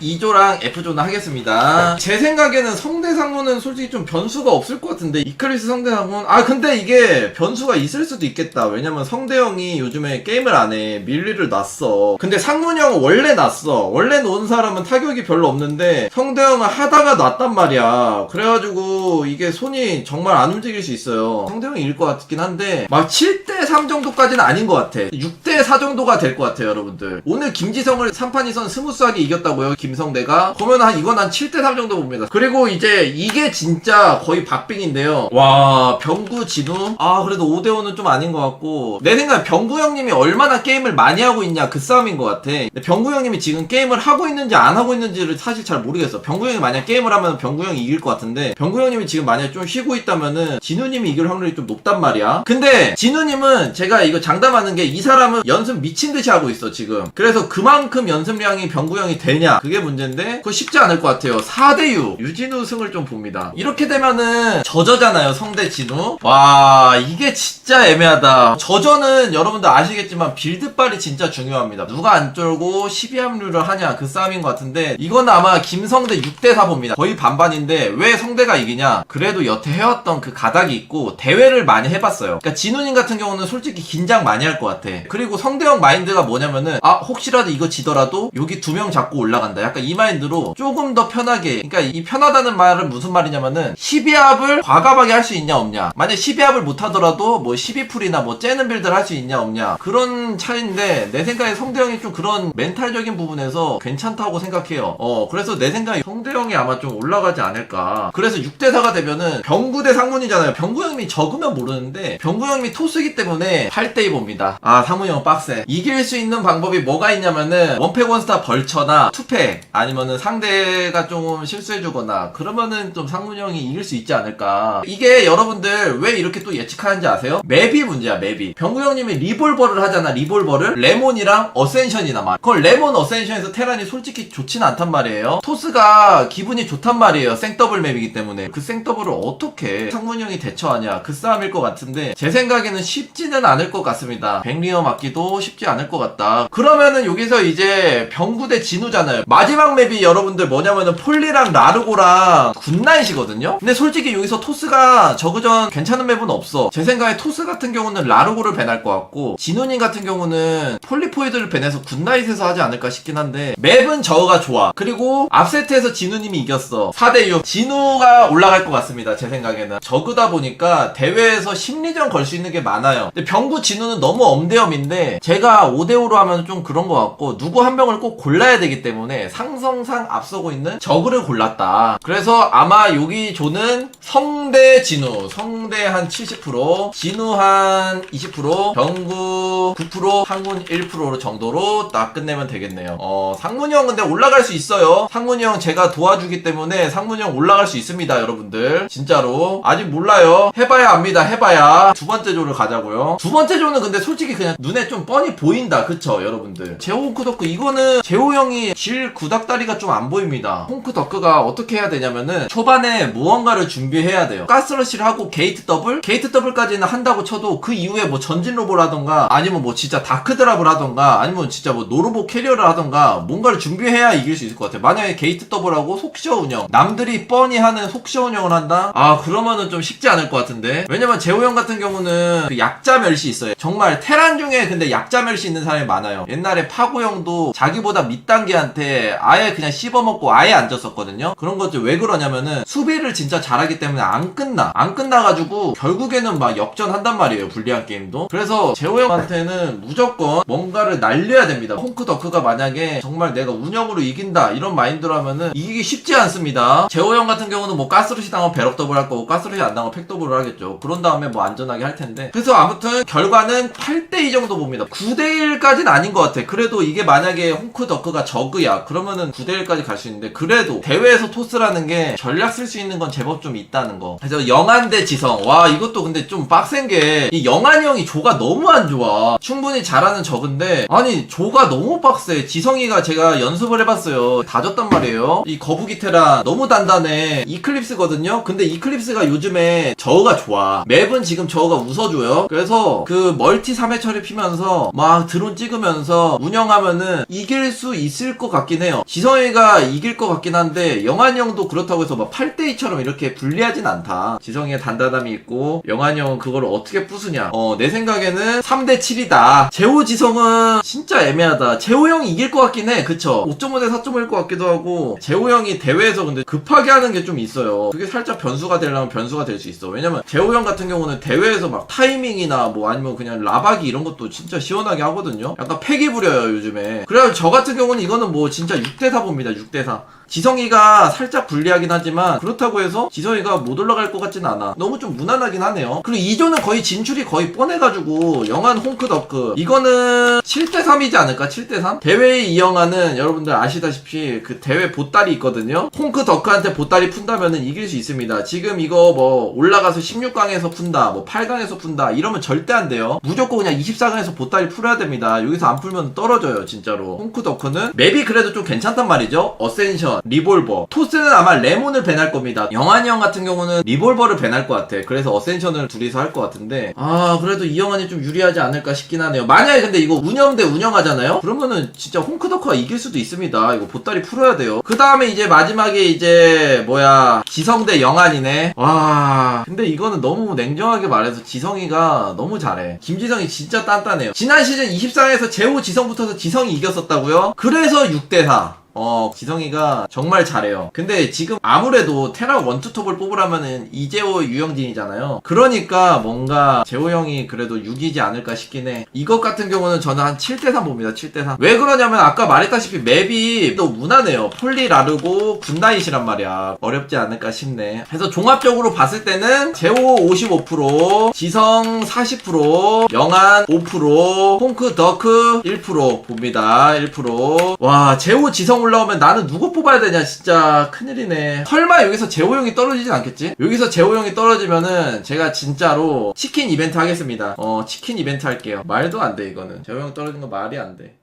2조랑 F조는 하겠습니다. 제 생각에는 성대상무는 솔직히 좀 변수가 없을 것 같은데 이클리스 성대상무는 아 근데 이게 변수가 있을 수도 있겠다. 왜냐면 성대형이 요즘에 게임을 안 해. 밀리를 놨어. 근데 상문형은 원래 놨어. 원래 놓은 사람은 타격이 별로 없는데 성대형은 하다가 놨단 말이야. 그래가지고 이게 손이 정말 안 움직일 수 있어요. 성대형이 이길 것 같긴 한데 막 7대3 정도까지는 아닌 것 같아. 6대4 정도가 될 것 같아요, 여러분들. 오늘 김지성을 3판 2선 스무스하게 이겼다고요, 김 성대가. 그러면 한 이건 한 7대3 정도 봅니다. 그리고 이제 이게 진짜 거의 박빙인데요. 와, 병구 진우? 아, 그래도 5대5는 좀 아닌 것 같고. 내 생각에 병구 형님이 얼마나 게임을 많이 하고 있냐, 그 싸움인 것 같아. 병구 형님이 지금 게임을 하고 있는지 안 하고 있는지를 사실 잘 모르겠어. 병구 형이 만약 게임을 하면 병구 형이 이길 것 같은데, 병구 형님이 지금 만약 좀 쉬고 있다면은, 진우님이 이길 확률이 좀 높단 말이야. 근데, 진우님은 제가 이거 장담하는 게 이 사람은 연습 미친 듯이 하고 있어, 지금. 그래서 그만큼 연습량이 병구 형이 되냐, 그게 문제인데, 그거 쉽지 않을 것 같아요. 4대6. 유진우 승을 좀 봅니다. 이렇게 되면은, 저저잖아요, 성대 진우. 와, 이게 진짜 애매하다. 저저는 여러분들 아시겠지만, 빌드빨이 진짜 중요합니다. 누가 안 쫄고 12합류를 하냐, 그 싸움인 것 같은데, 이건 아마 김성대 6대4 봅니다. 거의 반반인데, 왜 성대가 이기냐? 그래도 여태 해왔던 그 가닥이 있고, 대회를 많이 해봤어요. 그러니까 진우님 같은 경우는 솔직히 긴장 많이 할 것 같아. 그리고 성대형 마인드가 뭐냐면은, 아, 혹시라도 이거 지더라도, 여기 두 명 잡고 올라간다. 약간 이 마인드로 조금 더 편하게, 그러니까 이 편하다는 말은 무슨 말이냐면은, 12합을 과감하게 할 수 있냐, 없냐. 만약 12합을 못하더라도, 뭐 12풀이나 뭐 째는 빌드를 할 수 있냐, 없냐. 그런 차이인데, 내 생각에 성대형이 좀 그런 멘탈적인 부분에서 괜찮다고 생각해요. 어, 그래서 내 생각에 성대형이 아마 좀 올라가지 않을까. 그래서 6대4가 되면은, 병구 대 상문이잖아요. 병구 형님이 적으면 모르는데, 병구 형님이 토스기 때문에 8대2 봅니다. 아, 상문이 형 빡세. 이길 수 있는 방법이 뭐가 있냐면은, 원팩 원스타 벌처나 투팩, 아니면은 상대가 조금 실수해주거나, 그러면은 좀 상문이 형이 이길 수 있지 않을까. 이게 여러분들 왜 이렇게 또 예측하는지 아세요? 맵이 문제야, 맵이. 병구 형님이 리볼버를 하잖아, 리볼버를. 레몬이랑 어센션이나 말. 그걸 레몬 어센션에서 테란이 솔직히 좋지는 않단 말이에요. 토스가 기분이 좋단 말이에요. 생더블 맵이기 때문에. 그 생더블을 어떻게 상문이 형이 대처하냐. 그 싸움일 것 같은데, 제 생각에는 쉽지는 않을 것 같습니다. 백리어 맞기도 쉽지 않을 것 같다. 그러면은 여기서 이제 병구 대 진우잖아요. 막 맵이 여러분들 뭐냐면은 폴리랑 라르고랑 굿나잇이거든요? 근데 솔직히 여기서 토스가 저그전 괜찮은 맵은 없어. 제 생각에 토스 같은 경우는 라르고를 밴할 것 같고, 진우님 같은 경우는 폴리포이드를 밴해서 굿나잇에서 하지 않을까 싶긴 한데, 맵은 저그가 좋아. 그리고 앞세트에서 진우님이 이겼어. 4대6. 진우가 올라갈 것 같습니다. 제 생각에는. 저그다 보니까 대회에서 심리전 걸 수 있는 게 많아요. 근데 병구 진우는 너무 엄대엄인데, 제가 5대5로 하면 좀 그런 것 같고, 누구 한 명을 꼭 골라야 되기 때문에 상성상 앞서고 있는 저그를 골랐다. 그래서 아마 여기 조는 성대 진우. 성대 한 70%, 진우 한 20%, 병구 9%, 상문 1% 정도로 딱 끝내면 되겠네요. 어, 상문이 형 근데 올라갈 수 있어요. 상문이 형 제가 도와주기 때문에 상문이 형 올라갈 수 있습니다, 여러분들. 진짜로. 아직 몰라요. 해봐야 압니다, 해봐야. 두 번째 조를 가자고요. 두 번째 조는 근데 솔직히 그냥 눈에 좀 뻔히 보인다. 그쵸, 여러분들. 제호 홍크더크, 이거는 제호 형이 질 구닥다리가 좀 안 보입니다. 홍크더크가 어떻게 해야 되냐면은 초반에 무언가를 준비해야 돼요. 가스러시를 하고 게이트 더블? 게이트 더블까지는 한다고 쳐도 그 이후에 뭐 전진 로보라던가 아니면 뭐 진짜 다크 드랍을 하던가 아니면 진짜 뭐 노르보 캐리어를 하던가 뭔가를 준비해야 이길 수 있을 것 같아요. 만약에 게이트 더블하고 속시어 운영 남들이 뻔히 하는 속시어 운영을 한다? 아 그러면은 좀 쉽지 않을 것 같은데 왜냐면 재호 형 같은 경우는 그 약자 멸시 있어요. 정말 테란 중에 근데 약자 멸시 있는 사람이 많아요. 옛날에 파고 형도 자기보다 밑단계한테 아예 그냥 씹어먹고 아예 안 졌었거든요. 그런 것들 왜 그러냐면은 수비를 진짜 잘하기 때문에 안 끝나. 안 끝나가지고 결국에는 막 역전한단 말이에요. 불리한 게임도. 그래서 재호 형한테는 무조건 뭔가를 날려야 됩니다. 홍크 더크가 만약에 정말 내가 운영으로 이긴다 이런 마인드로 하면은 이기기 쉽지 않습니다. 재호 형 같은 경우는 뭐 가스루시 당하면 배럭 더블 할 거고 가스루시 안 당하면 팩 더블을 하겠죠. 그런 다음에 뭐 안전하게 할 텐데. 그래서 아무튼 결과는 8대2 정도 봅니다. 9대1까지는 아닌 것 같아. 그래도 이게 만약에 홍크 더크가 저그야. 그러면은 9대1까지 갈 수 있는데 그래도 대회에서 토스라는 게 전략 쓸 수 있는 건 제법 좀 있다는 거. 그래서 영한 대 지성. 와 이것도 근데 좀 빡센 게 이 영한이 형이 조가 너무 안 좋아. 충 분히 잘하는 적은데 아니 조가 너무 빡세. 지성이가 제가 연습을 해봤어요. 다 졌단 말이에요. 이 거북이 테라 너무 단단해. 이클립스거든요. 근데 이클립스가 요즘에 저우가 좋아. 맵은 지금 저우가 웃어줘요. 그래서 그 멀티 3회 처리 피면서 막 드론 찍으면서 운영하면은 이길 수 있을 것 같긴 해. 해요. 지성이가 이길 것 같긴 한데 영환이 형도 그렇다고 해서 막 8대2처럼 이렇게 불리하진 않다. 지성이의 단단함이 있고 영환이 형은 그걸 어떻게 부수냐. 어, 내 생각에는 3대7이다. 재호 지성은 진짜 애매하다. 재호 형이 이길 것 같긴 해. 그쵸? 5.5 대 4.5일 것 같기도 하고 재호 형이 대회에서 근데 급하게 하는 게 좀 있어요. 그게 살짝 변수가 되려면 변수가 될 수 있어. 왜냐면 재호 형 같은 경우는 대회에서 막 타이밍이나 뭐 아니면 그냥 라박이 이런 것도 진짜 시원하게 하거든요. 약간 패기 부려요 요즘에. 그래서 저 같은 경우는 이거는 뭐 진짜 6대 4 봅니다. 6대 4. 지성이가 살짝 불리하긴 하지만 그렇다고 해서 지성이가 못 올라갈 것 같진 않아. 너무 좀 무난하긴 하네요. 그리고 2조는 거의 진출이 거의 뻔해가지고 영한 홍크더크 이거는 7대3이지 않을까? 7대3? 대회의 이영아는 여러분들 아시다시피 그 대회 보따리 있거든요. 홍크더크한테 보따리 푼다면은 이길 수 있습니다. 지금 이거 뭐 올라가서 16강에서 푼다, 뭐 8강에서 푼다 이러면 절대 안 돼요. 무조건 그냥 24강에서 보따리 풀어야 됩니다. 여기서 안 풀면 떨어져요, 진짜로. 홍크더크는 맵이 그래도 좀 괜찮단 말이죠. 어센션, 리볼버. 토스는 아마 레몬을 밴할 겁니다. 영환이 형 같은 경우는 리볼버를 밴할 것 같아. 그래서 어센션을 둘이서 할 것 같은데 아 그래도 이영환이 좀 유리하지 않을까 싶긴 하네요. 만약에 근데 이거 운영 대 운영하잖아요. 그러면은 진짜 홍크더크가 이길 수도 있습니다. 이거 보따리 풀어야 돼요. 그 다음에 이제 마지막에 이제 뭐야 지성 대 영환이네. 와 근데 이거는 너무 냉정하게 말해서 지성이가 너무 잘해. 김지성이 진짜 단단해요. 지난 시즌 24에서 재호 지성 붙어서 지성이 이겼었다고요? 그래서 6대4. 어, 지성이가 정말 잘해요. 근데 지금 아무래도 테라 원투톱을 뽑으라면은 이재호 유영진이잖아요. 그러니까 뭔가 재호 형이 그래도 6이지 않을까 싶긴 해. 이것 같은 경우는 저는 한 7대3 봅니다. 7대3. 왜 그러냐면 아까 말했다시피 맵이 또 무난해요. 폴리 라르고 굿나잇이란 말이야. 어렵지 않을까 싶네. 그래서 종합적으로 봤을 때는 재호 55%, 지성 40%, 영한 5%, 콩크 더크 1% 봅니다. 1%. 와, 재호 지성 올라오면 나는 누구 뽑아야 되냐 진짜. 큰일이네. 설마 여기서 재호 형이 떨어지진 않겠지? 여기서 재호 형이 떨어지면은 제가 진짜로 치킨 이벤트 하겠습니다. 어 치킨 이벤트 할게요. 말도 안 돼 이거는. 재호 형 떨어진 거 말이 안돼